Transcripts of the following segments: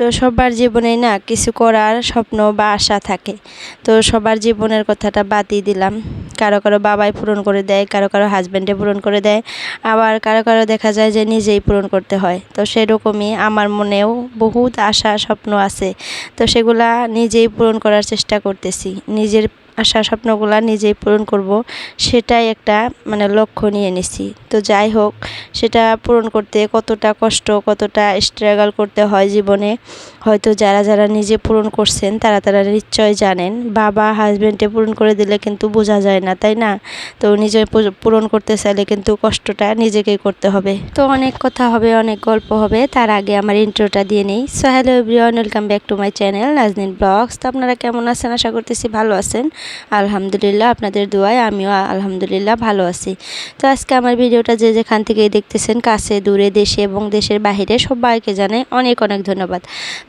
তো সবার জীবনেই না কিছু করার স্বপ্ন বা আশা থাকে। তো সবার জীবনের কথাটা বাদই দিলাম। কারও কারও বাবাই পূরণ করে দেয়, কারও কারও হাজব্যান্ডে পূরণ করে দেয়। আবার কারও কারও দেখা যায় যে নিজেই পূরণ করতে হয়। তো সেরকমই আমার মনেও বহুত আশা, স্বপ্ন আছে। তো সেগুলা নিজেই পূরণ করার চেষ্টা করতেছি। নিজের আশা স্বপ্নগুলা নিজেই পূরণ করব, সেটাই একটা মানে লক্ষ্য নিয়ে নিছি। তো যাই হোক, সেটা পূরণ করতে কতটা কষ্ট, কতটা স্ট্রাগল করতে হয় জীবনে, হয়তো যারা যারা নিজে পূরণ করছেন, তারা তারা নিশ্চয় জানেন। বাবা হাজব্যান্ডে পূরণ করে দিলে কিন্তু বোঝা যায় না, তাই না? তো নিজে পূরণ করতে চাইলে কিন্তু কষ্টটা নিজেকেই করতে হবে। তো অনেক কথা হবে, অনেক গল্প হবে, তার আগে আমার ইন্ট্রোটা দিয়ে নিই। So hello everyone welcome back to my channel Nazneen vlogs তো আপনারা কেমন আছেন? আশা করতেছি ভালো আছেন। আলহামদুলিল্লাহ, আপনাদের দোয়ায় আমিও আলহামদুলিল্লাহ ভালো আছি। তো আজকে আমার ভিডিওটা যে যেখান থেকে দেখতেছেন, কাছে, দূরে, দেশে এবং দেশের বাহিরে সবাইকে জানাই অনেক অনেক ধন্যবাদ।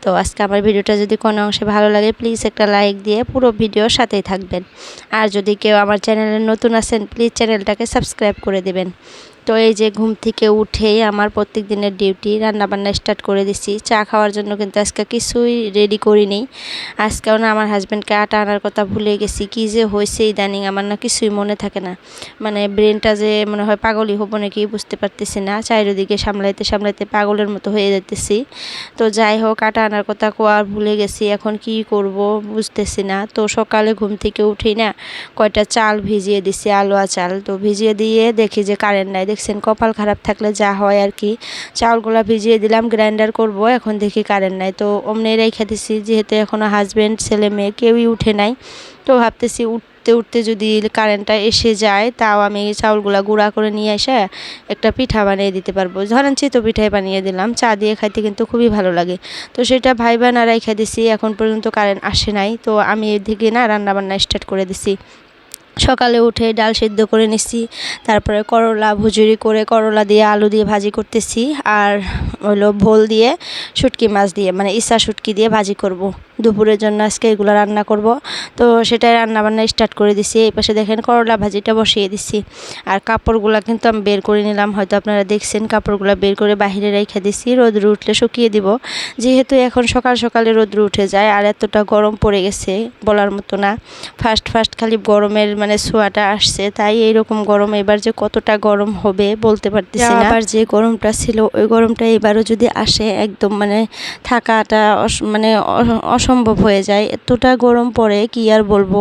তো আজকে আমার ভিডিওটা যদি কোনো অংশে ভালো লাগে প্লিজ একটা লাইক দিয়ে পুরো ভিডিওর সাথেই থাকবেন। আর যদি কেউ আমার চ্যানেলে নতুন আছেন প্লিজ চ্যানেলটাকে সাবস্ক্রাইব করে দেবেন। তো এই যে ঘুম থেকে উঠেই আমার প্রত্যেক দিনের ডিউটি, রান্নাবান্না স্টার্ট করে দিছি। চা খাওয়ার জন্য কিন্তু আজকে কিছুই রেডি করিনি। আজকেও না আমার হাজব্যান্ডকে আটা আনার কথা ভুলে গেছি। কী যে হয়েছে ইদানিং আমার না কিছুই মনে থাকে না। মানে ব্রেনটা যে মনে হয় পাগলই হব নাকি বুঝতে পারতেছি না। চারিদিকে সামলাইতে সামলাইতে পাগলের মতো হয়ে যেতেছি তো যাই হোক, আটা আনার কথা কোয়ার ভুলে গেছি। এখন কি করব বুঝতেছি না। তো সকালে ঘুম থেকে উঠেই না কয়টা চাল ভিজিয়ে দিছি, আলোয়া চাল। তো ভিজিয়ে দিয়ে দেখি যে কারেন্ট নাই। দেখছেন, কপাল খারাপ থাকলে যা হয় আর কি। চাউলগুলো ভিজিয়ে দিলাম, গ্রাইন্ডার করব, এখন দেখি কারেন্ট নাই। তো অমনি রেখে দিছি, যেহেতু এখনও হাজব্যান্ড ছেলে, মেয়ে কেউই উঠে নাই। তো ভাবতেছি উঠতে উঠতে যদি কারেন্টটা এসে যায়, তাও আমি চাউলগুলা গুঁড়া করে নিয়ে এসে একটা পিঠা বানিয়ে দিতে পারব। ধরেন চিতো পিঠাই বানিয়ে দিলাম, চা দিয়ে খাইতে কিন্তু খুবই ভালো লাগে। তো সেটা ভাই বোনা রেখে দিছি, এখন পর্যন্ত কারেন্ট আসে নাই। তো আমি এদিকে না রান্না বান্না স্টার্ট করে দিছি। সকালে উঠে ডাল সেদ্ধ করে নিচ্ছি তারপরে করলা ভুজুরি করে করলা দিয়ে আলু দিয়ে ভাজি করতেছি, আর হলো ভোল দিয়ে শুটকি মাছ দিয়ে মানে ইসা শুটকি দিয়ে ভাজি করব। দুপুরের জন্য আজকে এগুলো রান্না করব। তো সেটাই রান্না বান্না স্টার্ট করে দিছি। এই পাশে দেখেন করলা ভাজিটা বসিয়ে দিছি। আর কাপড়গুলো কিন্তু আমি বের করে নিলাম, হয়তো আপনারা দেখছেন কাপড়গুলো বের করে বাইরে রেখে দিছি, রোদ্র উঠলে শুকিয়ে দিব। যেহেতু এখন সকাল সকালে রোদ্র উঠে যায়, আর এতটা গরম পড়ে গেছে বলার মতো না। ফার্স্ট ফার্স্ট খালি গরমের মানে ছোঁয়াটা আসছে, তাই এইরকম গরম এবার যে কতটা গরম হবে বলতে পারতেছি না। আবার যে গরমটা ছিল, ওই গরমটা এবারও যদি আসে, একদম মানে থাকাটা মানে অসম্ভব হয়ে যায়। এতটা গরম পড়ে কি আর বলব?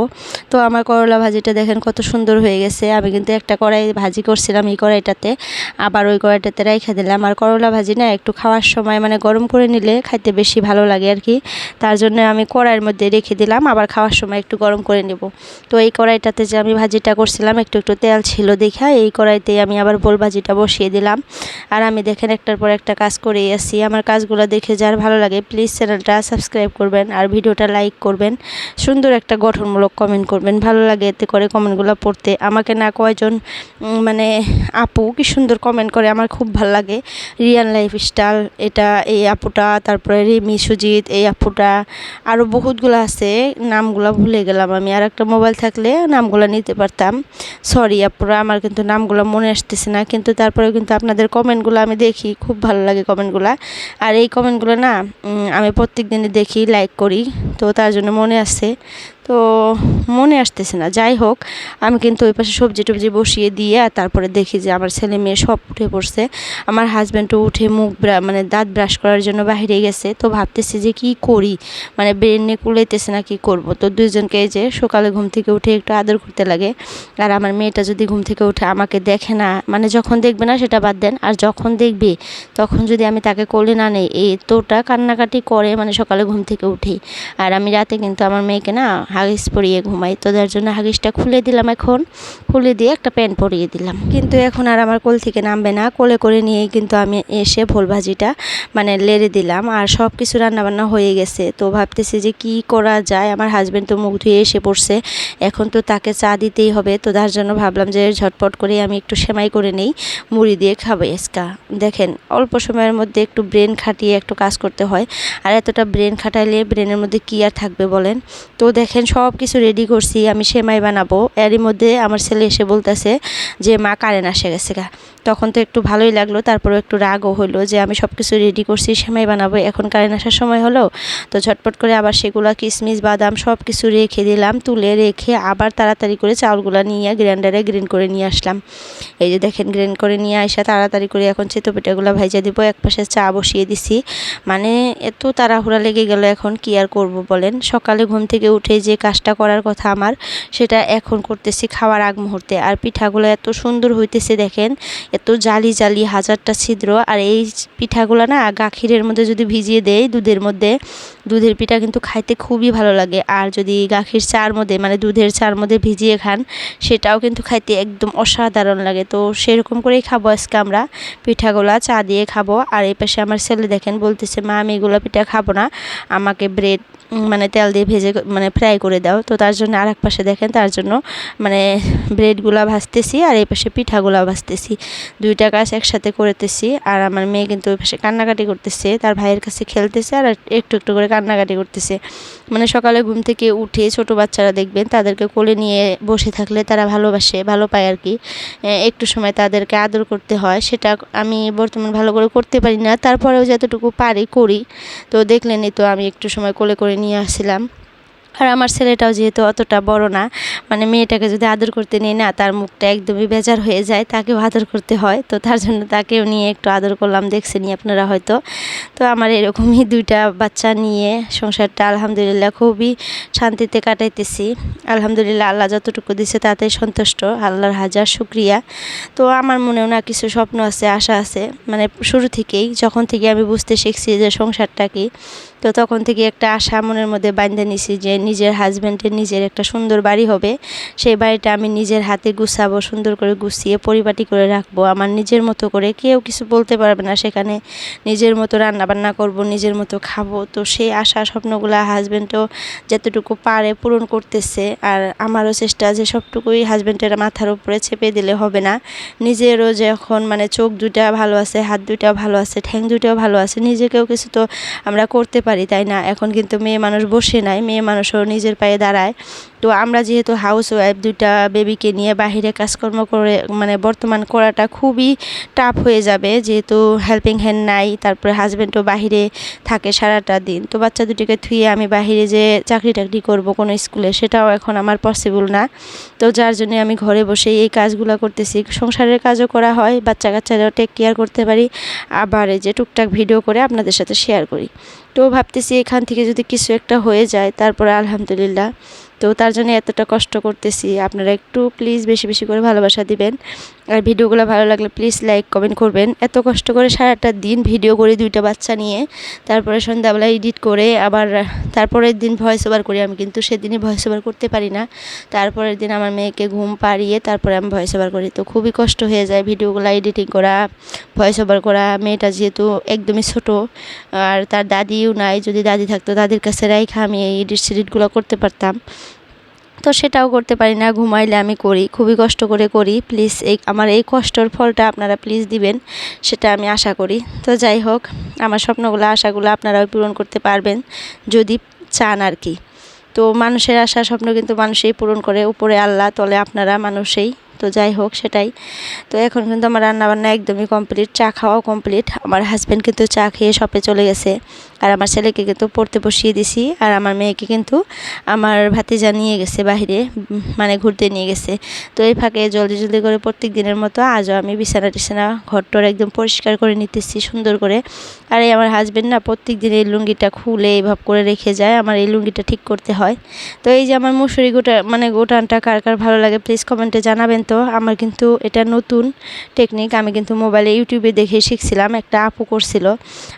তো আমার করলা ভাজিটা দেখেন কত সুন্দর হয়ে গেছে। আমি কিন্তু একটা কড়াই ভাজি করছিলাম এই কড়াইটাতে, আবার ওই কড়াইটাতে রেখে দিলাম। আর করলা ভাজি না, একটু খাওয়ার সময় মানে গরম করে নিলে খাইতে বেশি ভালো লাগে আর কি। তার জন্য আমি কড়াইয়ের মধ্যে রেখে দিলাম, আবার খাওয়ার সময় একটু গরম করে নেব। তো এই কড়াইটাতে যে আমি ভাজিটা করছিলাম, একটু একটু তেল ছিল দেখা এই কড়াইতে আমি আবার বোল ভাজিটা বসিয়ে দিলাম। আর আমি দেখেন একটার পর একটা কাজ করেই আসি আমার কাজগুলো দেখে যার ভালো লাগে প্লিজ চ্যানেলটা সাবস্ক্রাইব করবেন আর ভিডিওটা লাইক করবেন। সুন্দর একটা গঠনমূলক কমেন্ট করবেন। ভালো লাগে এতে করে কমেন্টগুলো পড়তে। আমাকে না কয়জন মানে আপু কি সুন্দর কমেন্ট করে, আমার খুব ভালো লাগে। রিয়াল লাইফ স্টাইল এটা এই আপুটা, তারপরে রিমি, সুজিত, এই আপুটা আরও বহুতগুলো আছে। নামগুলো ভুলে গেলাম আমি। আর একটা মোবাইল থাকলে নামগুলো নিতে পারতাম। সরি আপুরা, আমার কিন্তু নামগুলো মনে আসতেছে না, কিন্তু তারপরেও কিন্তু আপনাদের কমেন্টগুলো আমি দেখি, খুব ভালো লাগে কমেন্টগুলো। আর এই কমেন্টগুলো না আমি প্রত্যেক দিনই দেখি লাইক করি, তো তার জন্য মনে আছে। তো মনে আসতেছে না। যাই হোক, আমি কিন্তু ওই পাশে সবজি টবজি বসিয়ে দিয়ে আর তারপরে দেখি যে আমার ছেলে মেয়ে সব উঠে পড়ছে। আমার হাজব্যান্ডও উঠে মুখ মানে দাঁত ব্রাশ করার জন্য বাইরে গেছে। তো ভাবতেছি যে কি করি? মানে ব্রেনে কুলাইতেছে না কি করব? তো দুইজনকে যে সকালে ঘুম থেকে উঠে একটু আদর করতে লাগে। আর আমার মেয়েটা যদি ঘুম থেকে উঠে আমাকে দেখে না মানে যখন দেখবে না সেটা বাদ দেন। আর যখন দেখবে, তখন যদি আমি তাকে কোলে না নেই, এতটা কান্নাকাটি করে মানে সকালে ঘুম থেকে উঠেই। আর আমি রাতে কিন্তু আমার মেয়েকে না হাগিস পরিয়ে ঘুমাই। তো যার জন্য হাগিসটা খুলে দিলাম এখন। খুলে দিয়ে একটা প্যান্ট পরিয়ে দিলাম। কিন্তু এখন আর আমার কোল থেকে নামবে না। কোলে করে নিয়েই কিন্তু আমি এসে ভোল ভাজিটা মানে লেড়ে দিলাম। আর সব কিছু রান্নাবান্না হয়ে গেছে। তো ভাবতেছি যে কি করা যায়? আমার হাজব্যান্ড তো মুখ ধুয়ে এসে পড়ছে। এখন তো তাকে চা দিতেই হবে। তো তার জন্য ভাবলাম যে ঝটপট করে আমি একটু সেমাই করে নেই। মুড়ি দিয়ে খাব এসকা। দেখেন, অল্প সময়ের মধ্যে একটু ব্রেন খাটিয়ে একটু কাজ করতে হয়। আর এতটা ব্রেন খাটাইলে ব্রেনের মধ্যে কী আর থাকবে বলেন? তো দেখেন দেখেন সব কিছু রেডি করছি, আমি সেমাই বানাবো। এরই মধ্যে আমার ছেলে এসে বলতেছে যে, মা কারেন্ট আসে গেছে গা। তখন তো একটু ভালোই লাগল তারপরে একটু রাগও হলো যে, আমি সব কিছু রেডি করছি, সেমাই বানাবো, এখন কারেন্ট আসার সময় হলো? তো ঝটপট করে আবার সেগুলো কিশমিশ বাদাম সব কিছু রেখে দিলাম, তুলে রেখে আবার তাড়াতাড়ি করে চাউলগুলো নিয়ে গ্রাইন্ডারে গ্রিন করে নিয়ে আসলাম। এই যে দেখেন গ্রিন করে নিয়ে আসা তাড়াতাড়ি করে এখন চেতো পিঠাগুলো ভাইজা দিব, এক পাশে চা বসিয়ে দিছি। মানে এত তাড়াহুড়া লেগে গেল এখন, কি আর করব বলেন? সকালে ঘুম থেকে উঠে যে কাজটা করার কথা আমার, সেটা এখন করতেছি খাওয়ার আগ মুহূর্তে। আর পিঠাগুলো এত সুন্দর হইতেছে দেখেন, এত জালি জালি হাজারটা ছিদ্র। আর এই পিঠাগুলো না গাখিরের মধ্যে যদি ভিজিয়ে দেয় দুধের মধ্যে, দুধের পিঠা কিন্তু খাইতে খুবই ভালো লাগে। আর যদি গাখির চার মধ্যে মানে দুধের চার মধ্যে ভিজিয়ে খান, সেটাও কিন্তু খাইতে একদম অসাধারণ লাগে। তো সেরকম করেই খাব আজকে আমরা পিঠাগুলা, চা দিয়ে খাব। আর এই পাশে আমার ছেলে দেখেন বলতেছে, মা, আমি এগুলো পিঠা খাব না। আমাকে ব্রেড মানে তেল দিয়ে ভেজে মানে ফ্রাই করে দাও। তো তার জন্য আর এক পাশে দেখেন, তার জন্য মানে ব্রেডগুলা ভাজতেছি আর এই পাশে পিঠাগুলা ভাজতেছি। দুইটা কাজ একসাথে করতেছি আর আমার মেয়ে কিন্তু ওই পাশে কান্নাকাটি করতেছে, তার ভাইয়ের কাছে খেলতেছে আর একটু একটু করে কান্নাকাটি করতেছে। মানে সকালে ঘুম থেকে উঠে ছোট বাচ্চারা দেখবেন, তাদেরকে কোলে নিয়ে বসে থাকলে তারা ভালোবাসে, ভালো পায় আর কি। একটু সময় তাদেরকে আদর করতে হয়, সেটা আমি বর্তমান ভালো করে করতে পারি না। তারপরেও যতটুকু পারি করি। তো দেখলেনই তো আমি একটু সময় কোলে করে নিয়ে আসছিলাম। আর আমার ছেলেটাও যেহেতু অতটা বড় না মানে মেয়েটাকে যদি আদর করতে নিয়ে না, তার মুখটা একদমই বেজার হয়ে যায়, তাকেও আদর করতে হয়। তো তার জন্য তাকেও নিয়ে একটু আদর করলাম দেখছেনি আপনারা হয়তো। তো আমার এরকমই দুইটা বাচ্চা নিয়ে সংসারটা আলহামদুলিল্লাহ খুবই শান্তিতে কাটাইতেছি। আলহামদুলিল্লাহ আল্লাহ যতটুকু দিছে তাতে সন্তুষ্ট, আল্লাহর হাজার শুক্রিয়া। তো আমার মনেও না কিছু স্বপ্ন আছে, আশা আছে। মানে শুরু থেকেই, যখন থেকে আমি বুঝতে শিখছি যে সংসারটা কি তো তখন থেকে একটা আশা মনের মধ্যে বাঁধে নিছি যে নিজের হাজব্যান্ডের নিজের একটা সুন্দর বাড়ি হবে। সেই বাড়িটা আমি নিজের হাতে গুছাবো, সুন্দর করে গুছিয়ে পরিপাটি করে রাখব। আমার নিজের মতো করে কেউ কিছু বলতে পারবে না, সেখানে নিজের মতো রান্না বান্না করব, নিজের মতো খাব। তো সেই আশা স্বপ্নগুলো হাজব্যান্ডও যতটুকু পারে পূরণ করতেছে। আর আমারও চেষ্টা যে সবটুকুই হাজব্যান্ডের মাথার উপরে চেপে দিলে হবে না। নিজেরও যখন মানে চোখ দুটা ভালো আছে, হাত দুটাও ভালো আছে, ঠ্যাং দুটাও ভালো আছে, নিজেকেও কিছু তো আমরা করতে পারি তাই না? এখন কিন্তু মেয়ে মানুষ বসে নাই মেয়ে মানুষও নিজের পায়ে দাঁড়ায়। তো আমরা যেহেতু হাউস ওয়াইফ দুইটা বেবিকে নিয়ে বাহিরে কাজকর্ম করে মানে বর্তমান করাটা খুবই টাফ হয়ে যাবে, যেহেতু হেল্পিং হ্যান্ড নাই, তারপরে হাজব্যান্ডও বাহিরে থাকে সারাটা দিন। তো বাচ্চা দুটিকে থুয়ে আমি বাহিরে যে চাকরি টাকরি করব কোনো স্কুলে সেটাও এখন আমার পসিবল না। তো যার জন্য আমি ঘরে বসেই এই কাজগুলো করতেছি। সংসারের কাজও করা হয় বাচ্চা কাচ্চারাও টেক কেয়ার করতে পারি। আবার এই যে টুকটাক ভিডিও করে আপনাদের সাথে শেয়ার করি। তো ভাবতেছি এখান থেকে যদি কিছু একটা হয়ে যায়, তারপরে আলহামদুলিল্লাহ। তো তার জন্য এতটা কষ্ট করতেছি। আপনারা একটু প্লিজ বেশি বেশি করে ভালোবাসা দিবেন। আর ভিডিওগুলো ভালো লাগলে প্লিজ লাইক কমেন্ট করবেন। এত কষ্ট করে সারাটা দিন ভিডিও করে দুইটা বাচ্চা নিয়ে। তারপরে সন্ধ্যাবেলা এডিট করে আবার তারপরের দিন ভয়েস ওভার করি। আমি কিন্তু সেদিনই ভয়েস ওভার করতে পারি না। তারপরের দিন আমার মেয়েকে ঘুম পাড়িয়ে তারপরে আমি ভয়েস ওভার করি। তো খুবই কষ্ট হয়ে যায় ভিডিওগুলো এডিটিং করা ভয়েস ওভার করা। মেয়েটা যেহেতু একদমই ছোট, আর তার দাদিও নাই। যদি দাদি থাকতো, দাদির কাছে রাইখা আমি এই এডিট সিডিটগুলো করতে পারতাম। তো সেটাও করতে পারি না, ঘুমাইলে আমি করি, খুবই কষ্ট করে করি। প্লিজ এই, আমার এই কষ্টর ফলটা আপনারা প্লিজ দিবেন, সেটা আমি আশা করি। তো যাই হোক, আমার স্বপ্নগুলো, আশাগুলো আপনারাও পূরণ করতে পারবেন, যদি চান আর কি। তো মানুষের আশা, স্বপ্ন কিন্তু মানুষেই পূরণ করে, উপরে আল্লাহ, তলে আপনারা মানুষেই। তো যাই হোক, সেটাই। তো এখন কিন্তু আমার রান্নাবান্না একদমই কমপ্লিট চা খাওয়াও কমপ্লিট আমার হাজব্যান্ড কিন্তু চা খেয়ে শপে চলে গেছে। আর আমার ছেলেকে কিন্তু পড়তে বসিয়ে দিছি। আর আমার মেয়েকে কিন্তু আমার ভাতিজা নিয়ে গেছে বাহিরে মানে ঘুরতে নিয়ে গেছে। তো এই ফাঁকে জলদি জলদি করে প্রত্যেক দিনের মতো আজও আমি বিছানা টিছানা ঘরটর একদম পরিষ্কার করে নিতেছি, সুন্দর করে। আর এই আমার হাজব্যান্ড না প্রত্যেক দিন এই লুঙ্গিটা খুলে এইভাব করে রেখে যায়, আমার এই লুঙ্গিটা ঠিক করতে হয়। তো এই যে আমার মুসুরি গোটা মানে গোটানটা কার কার ভালো লাগে প্লিজ কমেন্টে জানাবেন তো। আমার কিন্তু এটা নতুন টেকনিক আমি কিন্তু মোবাইলে ইউটিউবে দেখে শিখছিলাম, একটা আপু করছিল।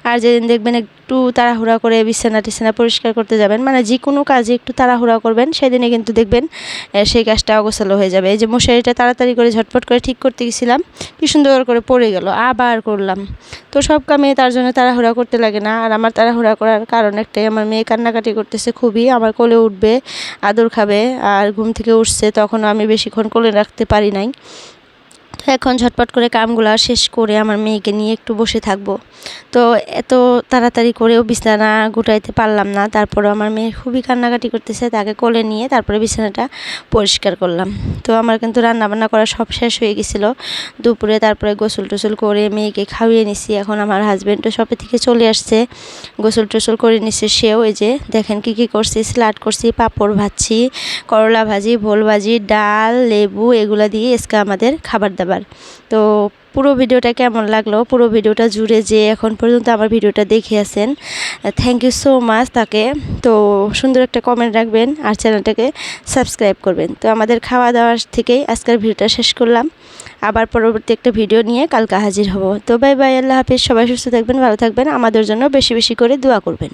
আর যেদিন দেখবেন একটু তাড়াহুড়া করে বিছানা টিছানা পরিষ্কার করতে যাবেন। মানে যে কোনো কাজে একটু তাড়াহুড়া করবেন, সেদিনে কিন্তু দেখবেন সেই কাজটা অগোছালো হয়ে যাবে। এই যে মশারিটা তাড়াতাড়ি করে ঝটপট করে ঠিক করতে গেছিলাম, কি সুন্দর করে পড়ে গেল, আবার করলাম। তো সব কামে তার জন্য তাড়াহুড়া করতে লাগে না। আর আমার তাড়াহুড়া করার কারণ একটাই, আমার মেয়ে কান্নাকাটি করতেছে খুবই, আমার কোলে উঠবে, আদর খাবে, আর ঘুম থেকে উঠছে তখন আমি বেশিক্ষণ কোলে রাখতে পারি নাই। তো এখন ঝটপট করে কামগুলো শেষ করে আমার মেয়েকে নিয়ে একটু বসে থাকব। তো এত তাড়াতাড়ি করেও বিছানা গুটাইতে পারলাম না তারপরে আমার মেয়ে খুবই কান্নাকাটি করতেছে, তাকে কোলে নিয়ে তারপরে বিছানাটা পরিষ্কার করলাম। তো আমার কিন্তু রান্নাবান্না করা সব শেষ হয়ে গেছিল। দুপুরে তারপরে গোসল টোসল করে মেয়েকে খাইয়ে নিছি, এখন আমার হাজব্যান্ডও সবে থেকে চলে আসছে। গোসল টোসল করে নিচ্ছে সেও, এই যে দেখেন কি কি করছি, স্লাড করছি, পাঁপড় ভাজছি, করলা ভাজি, ভোল ভাজি, ডাল, লেবু, এগুলা দিয়ে আজকে আমাদের খাবার দাবার তো পুরো ভিডিওটা কেমন লাগল? পুরো ভিডিওটা জুড়ে যে এখন পর্যন্ত আমার ভিডিওটা দেখে আছেন থ্যাংক ইউ সো মাচ তাকে। তো সুন্দর একটা কমেন্ট রাখবেন আর চ্যানেলটাকে সাবস্ক্রাইব করবেন। তো আমাদের খাওয়া দাওয়ার থেকেই আজকের ভিডিওটা শেষ করলাম। আবার পরবর্তী একটা ভিডিও নিয়ে কালকে হাজির হব। তো বাই বাই আল্লাহ হাফিজ। সবাই সুস্থ থাকবেন, ভালো থাকবেন। আমাদের জন্য বেশি বেশি করে দোয়া করবেন।